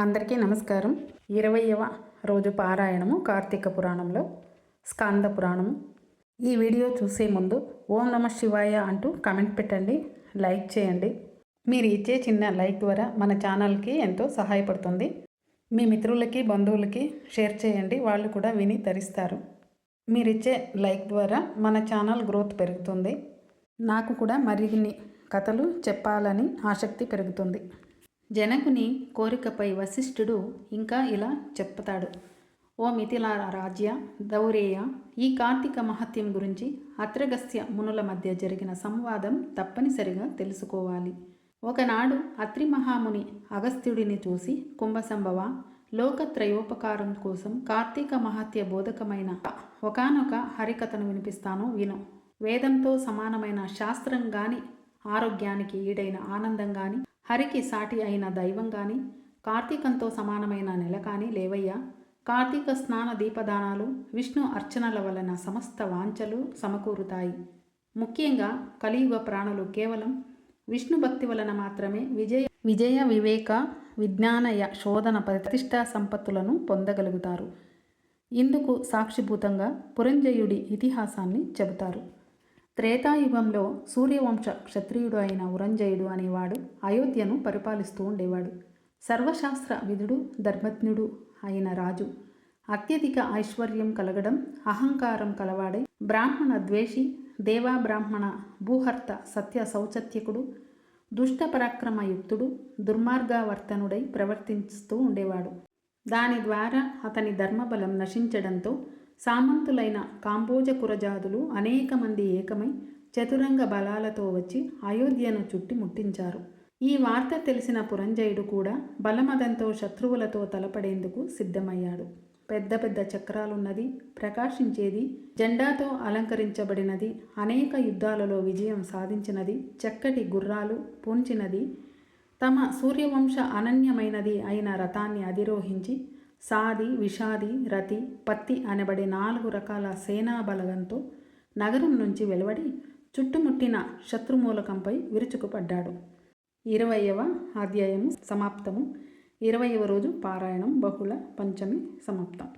అందరికీ నమస్కారం. ఇరవయవ రోజు పారాయణము కార్తీక పురాణంలో స్కాంద పురాణము. ఈ వీడియో చూసే ముందు ఓం నమ శివాయ అంటూ కమెంట్ పెట్టండి లైక్ చేయండి. మీరు ఇచ్చే చిన్న లైక్ ద్వారా మన ఛానల్కి ఎంతో సహాయపడుతుంది. మీ మిత్రులకి బంధువులకి షేర్ చేయండి వాళ్ళు కూడా విని తరిస్తారు. మీరిచ్చే లైక్ ద్వారా మన ఛానల్ గ్రోత్ పెరుగుతుంది. నాకు కూడా మరిన్ని కథలు చెప్పాలని ఆసక్తి పెరుగుతుంది. జనకుని కోరికపై వశిష్ఠుడు ఇంకా ఇలా చెప్తాడు. ఓ మిథిల రాజ్య దౌరేయ ఈ కార్తీక మహత్యం గురించి అత్రగస్య మునుల మధ్య జరిగిన సంవాదం తప్పనిసరిగా తెలుసుకోవాలి. ఒకనాడు అత్రి మహాముని అగస్త్యుడిని చూసి కుంభసంభవ లోకత్రయోపకారం కోసం కార్తీక మహత్య బోధకమైన ఒకనొక హరికథను వినిపిస్తాను విను. వేదంతో సమానమైన శాస్త్రం గాని ఆరోగ్యానికి ఈడైన ఆనందం కానీ హరికి సాటి అయిన దైవం కానీ కార్తీకంతో సమానమైన నెల కానీ లేవయ్యా. కార్తీక స్నాన దీపదానాలు విష్ణు అర్చనల వలన సమస్త వాంఛలు సమకూరుతాయి. ముఖ్యంగా కలియుగ ప్రాణులు కేవలం విష్ణు భక్తి వలన మాత్రమే విజయ విజయ వివేక విజ్ఞానయ శోధన ప్రతిష్టా సంపత్తులను పొందగలుగుతారు. ఇందుకు సాక్షిభూతంగా పురంజయుడి ఇతిహాసాన్ని చెబుతారు. త్రేతాయుగంలో సూర్యవంశ క్షత్రియుడు అయిన ఉరంజయుడు అనేవాడు అయోధ్యను పరిపాలిస్తూ ఉండేవాడు. సర్వశాస్త్ర విధుడు ధర్మజ్ఞుడు అయిన రాజు. అత్యధిక ఐశ్వర్యం కలగడం అహంకారం కలవాడై బ్రాహ్మణ ద్వేషి దేవా బ్రాహ్మణ భూహర్త సత్య సౌచత్యకుడు దుష్ట పరాక్రమయుక్తుడు దుర్మార్గావర్తనుడై ప్రవర్తిస్తూ ఉండేవాడు. దాని ద్వారా అతని ధర్మబలం నశించడంతో సామంతులైన కాంబోజ కురజాదులు అనేక మంది ఏకమై చతురంగ బలాలతో వచ్చి అయోధ్యను చుట్టి ముట్టించారు. ఈ వార్త తెలిసిన పురంజయుడు కూడా బలమదంతో శత్రువులతో తలపడేందుకు సిద్ధమయ్యాడు. పెద్ద పెద్ద చక్రాలున్నది ప్రకాశించేది జెండాతో అలంకరించబడినది అనేక యుద్ధాలలో విజయం సాధించినది చక్కటి గుర్రాలు పూంచినది తమ సూర్యవంశ అనన్యమైనది అయిన రథాన్ని అధిరోహించి సాది విషాది రతి పత్తి అనబడే నాలుగు రకాల సేనా బలగంతో నగరం నుంచి వెలువడి చుట్టుముట్టిన శత్రుమూలకంపై విరుచుకుపడ్డాడు. ఇరవయవ అధ్యాయము సమాప్తము. ఇరవయవ రోజు పారాయణం బహుళ పంచమి సమాప్తం.